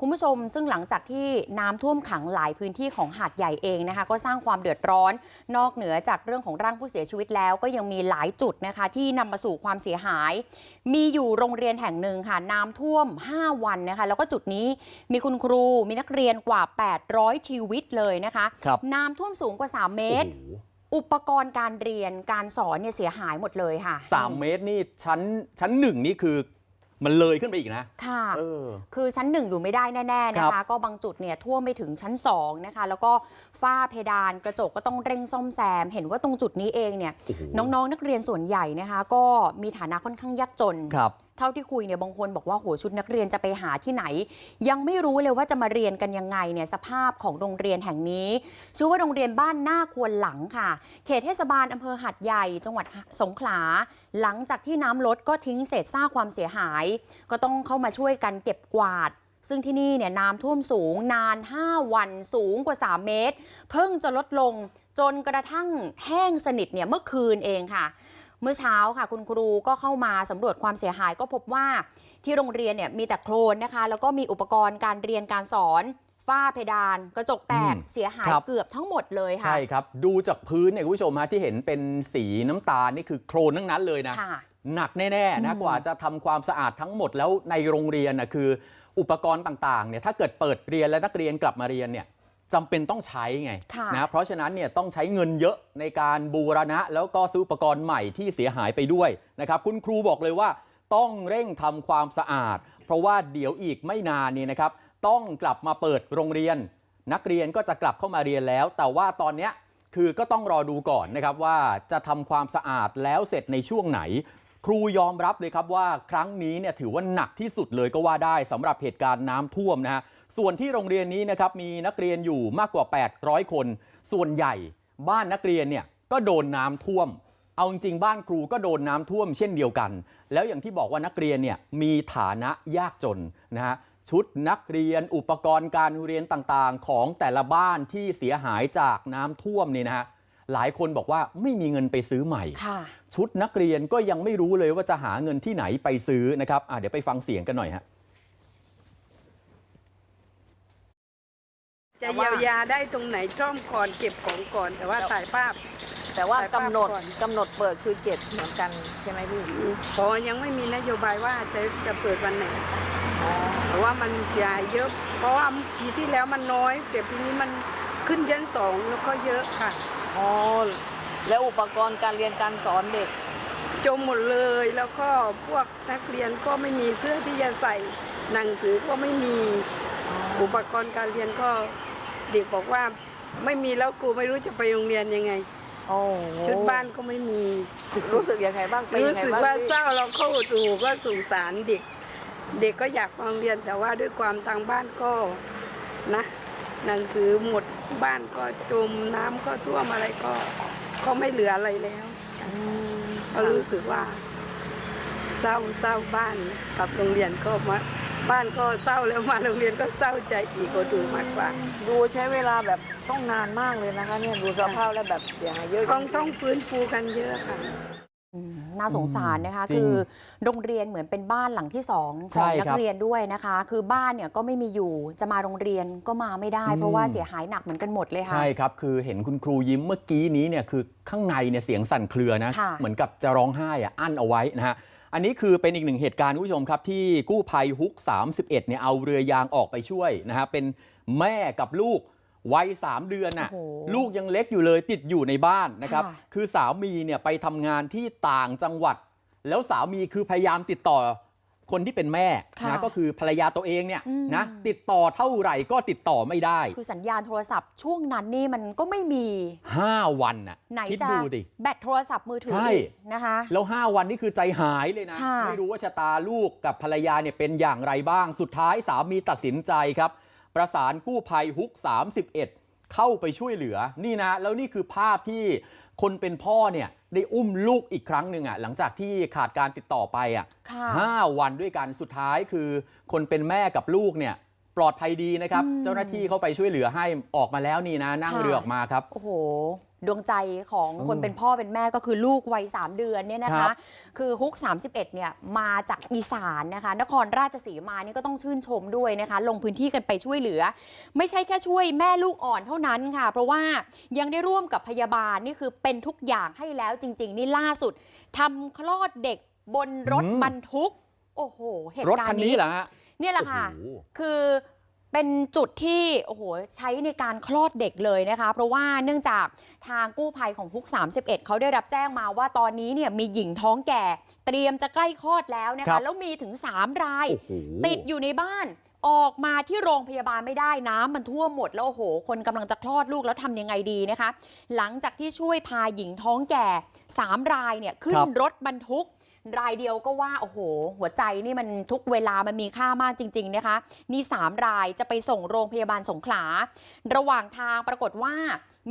คุณผู้ชมซึ่งหลังจากที่น้ำท่วมขังหลายพื้นที่ของหาดใหญ่เองนะคะ ก็สร้างความเดือดร้อน นอกเหนือจากเรื่องของร่างผู้เสียชีวิตแล้ว ก็ยังมีหลายจุดนะคะ ที่นำมาสู่ความเสียหาย มีอยู่โรงเรียนแห่งหนึ่งค่ะ น้ำท่วม 5 วันนะคะ แล้วก็จุดนี้มีคุณครูมีนักเรียนกว่า 800 ชีวิตเลยนะคะครับน้ำท่วมสูงกว่า 3 เมตรโอ้โหอุปกรณ์การเรียนการสอนเนี่ยเสียหายหมดเลยค่ะสามเมตรนี่ชั้นชั้นหนึ่งนี่คือ มันเลยขึ้นไปอีกนะ ค่ะ เออ คือชั้นหนึ่งอยู่ไม่ได้แน่ๆนะครัคะ บก็บางจุดเนี่ยท่วมไปถึงชั้น2นะคะ แล้วก็ฝ้าเพดานกระจกก็ต้องเร่งซ่อมแซม เห็นว่าตรงจุดนี้เองเนี่ยโอ้โห น้องๆนักเรียนส่วนใหญ่นะคะ ก็มีฐานะค่อนข้างยากจน ครับ เท่าที่คุยเนี่ยบางคนบอกว่าโหชุดนักเรียนจะไปหาที่ไหน ยังไม่รู้เลยว่าจะมาเรียนกันยังไงเนี่ยสภาพของโรงเรียนแห่งนี้ ชื่อว่าโรงเรียนบ้านหน้าควรหลังค่ะ เขตเทศบาลอำเภอหัดใหญ่ จังหวัดสงขลา หลังจากที่น้ำลดก็ทิ้งเศษซากความเสียหาย ก็ต้องเข้ามาช่วยกันเก็บกวาดซึ่งที่นี่เนี่ยน้ำท่วมสูงนาน 5 วันสูงกว่า 3 เมตร เพิ่งจะลดลงจนกระทั่งแห้งสนิทเนี่ยเมื่อคืนเองค่ะ เมื่อเช้าค่ะคุณครูก็เข้ามาสำรวจความเสียหายก็พบว่าที่โรงเรียนเนี่ยมีแต่โคลนนะคะ แล้วก็มีอุปกรณ์การเรียนการสอนฝ้าเพดานกระจกแตกอืมเสียหายครับเกือบทั้งหมดเลยค่ะ ใช่ครับ ดูจากพื้นเนี่ยคุณผู้ชมฮะที่เห็นเป็นสีน้ำตาลนี่คือโครนทั้งนั้นเลยนะค่ะหนักแน่ๆอืนะมกว่าจะทำความสะอาดทั้งหมดแล้วในโรงเรียนนะคืออุปกรณ์ต่างๆเนี่ยถ้าเกิดเปิดเรียนและนักเรียนกลับมาเรียนเนี่ย จำเป็นต้องใช้ไงค่ะนะเพราะฉะนั้นเนี่ยต้องใช้เงินเยอะในการบูรณะ แล้วก็ซื้ออุปกรณ์ใหม่ที่เสียหายไปด้วยนะครับคุณครูบอกเลยว่าต้องเร่งทำความสะอาด เพราะว่าเดี๋ยวอีกไม่นานนี่นะครับ ต้องกลับมาเปิดโรงเรียน นักเรียนก็จะกลับเข้ามาเรียนแล้ว แต่ว่าตอนเนี้ยคือก็ต้องรอดูก่อนนะครับว่าจะทำความสะอาดแล้วเสร็จในช่วงไหน ครูยอมรับเลยครับว่าครั้งนี้เนี่ยถือว่าหนักที่สุดเลยก็ว่าได้สำหรับเหตุการณ์น้ำท่วมนะฮะส่วนที่โรงเรียนนี้นะครับมีนักเรียนอยู่มากกว่า 800 คน ส่วนใหญ่บ้านนักเรียนเนี่ยก็โดนน้ำท่วม เอาจริงบ้านครูก็โดนน้ำท่วมเช่นเดียวกัน แล้วอย่างที่บอกว่านักเรียนเนี่ยมีฐานะยากจนนะฮะชุดนักเรียนอุปกรณ์การเรียนต่างๆ ของแต่ละบ้านที่เสียหายจากน้ำท่วมนี่นะฮะ หลายคนบอกว่าไม่มีเงินไปซื้อใหม่ค่ะชุดนักเรียนก็ยังไม่รู้เลยว่าจะหาเงินที่ไหนไปซื้อนะครับอะเดี๋ยวไปฟังเสียงกันหน่อยฮะจะเยียวยาได้ตรงไหนซ่อมก่อนเก็บของก่อนแต่ว่าถ่ายภาพ แต่ว่าถ่ายภาพกำหนดก่อนกำหนดเปิดคือเจ็ดเหมือนกันใช่ไหมพี่พอยังไม่มีนโยบายว่าจะจะเปิดวันไหนเพราะว่ามันเสียหายเยอะ เพราะว่าปีที่แล้วมันน้อยแต่ปีนี้มันขึ้นยันสองแล้วก็เยอะค่ะ อ๋อแล้วอุปกรณ์การเรียนการสอนเด็ก จมหมดเลยแล้วก็พวกนักเรียนก็ไม่มีเสื้อที่จะใส่หนังสือก็ไม่มีอุปกรณ์การเรียนก็เด็กบอกว่าไม่มีแล้วครูไม่รู้จะไปโรงเรียนยังไงโอ้โหชุดบ้านก็ไม่มีรู้สึกยังไงบ้างเป็นรู้ยังไงสึกบ้างว่าพี่เศร้าเราเข้าดูก็สงสารเด็ก เด็กก็อยากมาโรงเรียนแต่ว่าด้วยความทางบ้านก็นะ หนังสือหมดบ้านก็จมน้ำก็ท่วมอะไรก็ก็ไม่เหลืออะไรแล้วอืมก็รู้สึกว่า เศร้าเศร้าบ้านกับโรงเรียนก็มาบ้านก็เศร้าแล้วมาโรงเรียนก็เศร้าใจอีกก็ดูมากกว่า ดูใช้เวลาแบบต้องนานมากเลยนะคะเนี่ยดูสภาพแล้วแบบเสียหายเยอะต้องจริๆต้องฟื้นฟูกันเยอะค่ะอืม น่าสงสารนะคะจริงคือโรงเรียนเหมือนเป็นบ้านหลังที่สองขใช่องครับนักเรียนด้วยนะคะ คือบ้านเนี่ยก็ไม่มีอยู่จะมาโรงเรียนก็มาไม่ได้อืมเพราะว่าเสียหายหนักเหมือนกันหมดเลยค่ะใช่ครับ คือเห็นคุณครูยิ้มเมื่อกี้นี้เนี่ยคือข้างในเนี่ยเสียงสั่นเครือนะค่ะเหมือนกับจะร้องไห้อะอั้นเอาไว้นะฮะอันนี้คือเป็นอีกหนึ่งเหตุการณ์คุณผู้ชมครับ ที่กู้ภัยฮุก 31เนี่ยเอาเรือยางออกไปช่วยนะฮะเป็นแม่กับลูก วัย 3 เดือนน่ะโอ้โหลูกยังเล็กอยู่เลยติดอยู่ในบ้านนะครับค่ะคือสามีเนี่ยไปทำงานที่ต่างจังหวัด แล้วสามีคือพยายามติดต่อคนที่เป็นแม่ค่ะนะก็คือภรรยาตัวเองเนี่ยอืมนะติดต่อเท่าไหร่ก็ติดต่อไม่ได้ คือสัญญาณโทรศัพท์ช่วงนั้นนี่มันก็ไม่มี 5 วันน่ะไหนคิดจะดูดิแบตโทรศัพท์มือถือใช่อีกนะคะแล้ว 5 วันนี่คือใจหายเลยนะค่ะไม่รู้ว่าชะตาลูกกับภรรยาเนี่ยเป็นอย่างไรบ้างสุดท้ายสามีตัดสินใจครับ ประสานกู้ภัยฮุก 31 เข้าไปช่วยเหลือนี่นะ แล้วนี่คือภาพที่คนเป็นพ่อเนี่ยได้อุ้มลูกอีกครั้งหนึ่งอะหลังจากที่ขาดการติดต่อไปอะห้าวันด้วยกันสุดท้ายคือ คนเป็นแม่กับลูกเนี่ยปลอดภัยดีนะครับ เจ้าหน้าที่เข้าไปช่วยเหลือให้ออกมาแล้วนี่นะ นั่งเรือออกมาครับ โอ้โห ดวงใจของคนเออเป็นพ่อเป็นแม่ก็คือลูกวัย 3 เดือนเนี่ยนะครัคะบคือฮุก 31เนี่ยมาจากอีสานนะคะ นครราชสีมานี่ก็ต้องชื่นชมด้วยนะคะ ลงพื้นที่กันไปช่วยเหลือ ไม่ใช่แค่ช่วยแม่ลูกอ่อนเท่านั้นค่ะ เพราะว่ายังได้ร่วมกับพยาบาลนี่คือเป็นทุกอย่างให้แล้วจริง ๆ นี่ล่าสุดทำคลอดเด็กบนรถอืมบรรทุก โอ้โห เหตุรถการคันณ์นี้นี้เหรอฮะเนี่ยแหละค่ะโอ้โหคือ เป็นจุดที่โอ้โหใช้ในการคลอดเด็กเลยนะคะ เพราะว่าเนื่องจากทางกู้ภัยของฮุก 31 เขาได้รับแจ้งมาว่าตอนนี้เนี่ยมีหญิงท้องแก่ เตรียมจะใกล้คลอดแล้วนะครัคะบแล้วมีถึง 3 ราย โอ้โห ติดอยู่ในบ้านออกมาที่โรงพยาบาลไม่ได้น้ำมันท่วมหมดแล้วโอ้โห คนกำลังจะคลอดลูกแล้วทำยังไงดีนะคะ หลังจากที่ช่วยพาหญิงท้องแก่ 3 รายเนี่ยขึ้นครับ รถบรรทุก รายเดียวก็ว่า โอ้โห หัวใจนี่มันทุกเวลามันมีค่ามากจริง ๆ นะคะ นี่ 3 รายจะไปส่งโรงพยาบาลสงขลา ระหว่างทางปรากฏว่า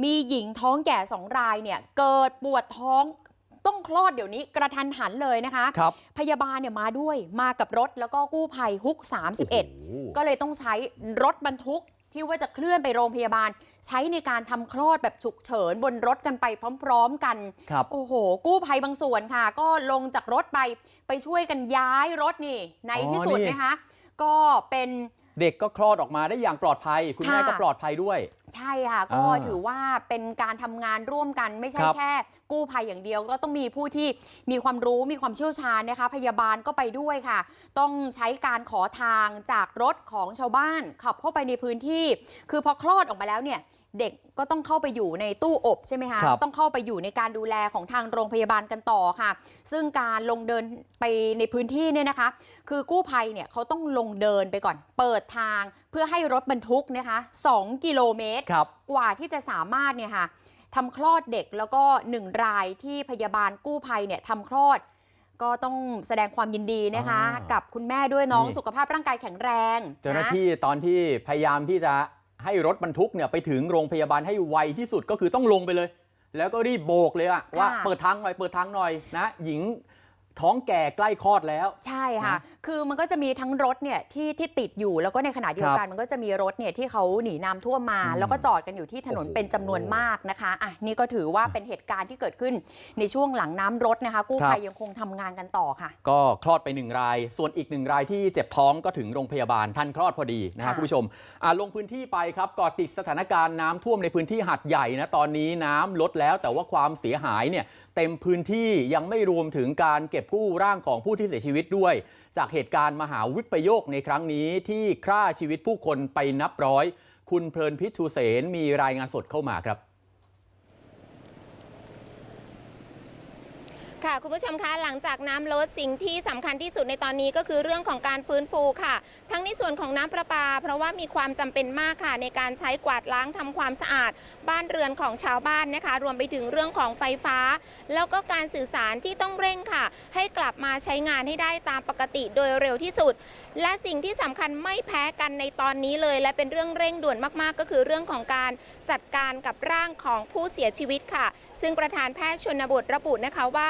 มีหญิงท้องแก่ 2 รายเนี่ย เกิดปวดท้องต้องคลอดเดี๋ยวนี้กระทันหันเลยนะคะครับพยาบาลเนี่ยมาด้วยมากับรถแล้วก็กู้ภัยฮุก 31โอ้โหก็เลยต้องใช้รถบรรทุก ที่ว่าจะเคลื่อนไปโรงพยาบาล ใช้ในการทำคลอดแบบฉุกเฉินบนรถกันไปพร้อม ๆ กันครับโอ้โห กู้ภัยบางส่วนค่ะ ก็ลงจากรถไปไปช่วยกันย้ายรถนี่ ในอ๋อที่สุดนี่นะคะ ก็เป็น เด็กก็คลอดออกมาได้อย่างปลอดภัย คุณแม่ค่ะก็ปลอดภัยด้วย ใช่ค่ะ ก็อ่าถือว่าเป็นการทำงานร่วมกันไม่ใช่ครับแค่ กู้ภัยอย่างเดียวก็ต้องมีผู้ที่มีความรู้มีความเชี่ยวชาญนะคะ พยาบาลก็ไปด้วยค่ะ ต้องใช้การขอทางจากรถของชาวบ้านขับเข้าไปในพื้นที่ คือพอคลอดออกมาแล้วเนี่ย เด็กก็ต้องเข้าไปอยู่ในตู้อบใช่ไหมคะครับต้องเข้าไปอยู่ในการดูแลของทางโรงพยาบาลกันต่อค่ะ ซึ่งการลงเดินไปในพื้นที่เนี่ยนะคะ คือกู้ภัยเนี่ยเขาต้องลงเดินไปก่อน เปิดทางเพื่อให้รถบรรทุกนะคะ2กิโลเมตรครับกว่าที่จะสามารถเนี่ยค่ะทำคลอดเด็กแล้วก็หนึ่งรายที่พยาบาลกู้ภัยเนี่ยทำคลอดก็ต้องแสดงความยินดีนะคะอ่ากักับคุณแม่ด้วยน้องนี่สุขภาพร่างกายแข็งแรง เจ้าหน้าที่ตอนที่พยายามที่จะ ให้รถบรรทุกเนี่ยไปถึงโรงพยาบาลให้ไวที่สุดก็คือต้องลงไปเลย แล้วก็รีบโบกเลยอะว่าเปิดทางหน่อยเปิดทางหน่อยนะ หญิงท้องแก่ใกล้คลอดแล้ว ใช่ค่ะนะ คือมันก็จะมีทั้งรถเนี่ยที่ที่ติดอยู่แล้วก็ในขณะเดียวกันมันก็จะมีรถเนี่ยที่เขาหนีน้ำท่วมมาอืมแล้วก็จอดกันอยู่ที่ถนนโอ้โหเป็นจำนวนมากนะคะอะนี่ก็ถือว่าเป็นเหตุการณ์ที่เกิดขึ้นในช่วงหลังน้ำรถนะคะ กู้ภัยยังคงทำงานกันต่อค่ะ ก็คลอดไปหนึ่งราย ส่วนอีกหนึ่งรายที่เจ็บท้องก็ถึงโรงพยาบาลทันคลอดพอดีนะครัค่ะบคุณผู้ชมอะลงพื้นที่ไปครับก่อติดสถานการณ์น้ำท่วมในพื้นที่หัดใหญ่นะตอนนี้น้ำลดแล้วแต่ว่าความเสียหายเนี่ยเต็มพื้นที่ยังไม่รวมถึงการเก็บกู้ร่างของผู้ที่เสียชีวิตด้วย จากเหตุการณ์มหาวิปโยคในครั้งนี้ที่ฆ่าชีวิตผู้คนไปนับร้อย คุณเพลินพิชชูเสนมีรายงานสดเข้ามาครับ ค่ะคุณผู้ชมคะหลังจากน้ำลดสิ่งที่สำคัญที่สุดในตอนนี้ก็คือเรื่องของการฟื้นฟูค่ะ ทั้งในส่วนของน้ำประปา เพราะว่ามีความจำเป็นมากค่ะ ในการใช้กวาดล้างทำความสะอาด บ้านเรือนของชาวบ้านนะคะ รวมไปถึงเรื่องของไฟฟ้า แล้วก็การสื่อสารที่ต้องเร่งค่ะ ให้กลับมาใช้งานให้ได้ตามปกติโดยเร็วที่สุด และสิ่งที่สำคัญไม่แพ้กันในตอนนี้เลย และเป็นเรื่องเร่งด่วนมากๆ ก็คือเรื่องของการจัดการกับร่างของผู้เสียชีวิตค่ะ ซึ่งประธานแพทย์ชนบทระบุนะคะว่า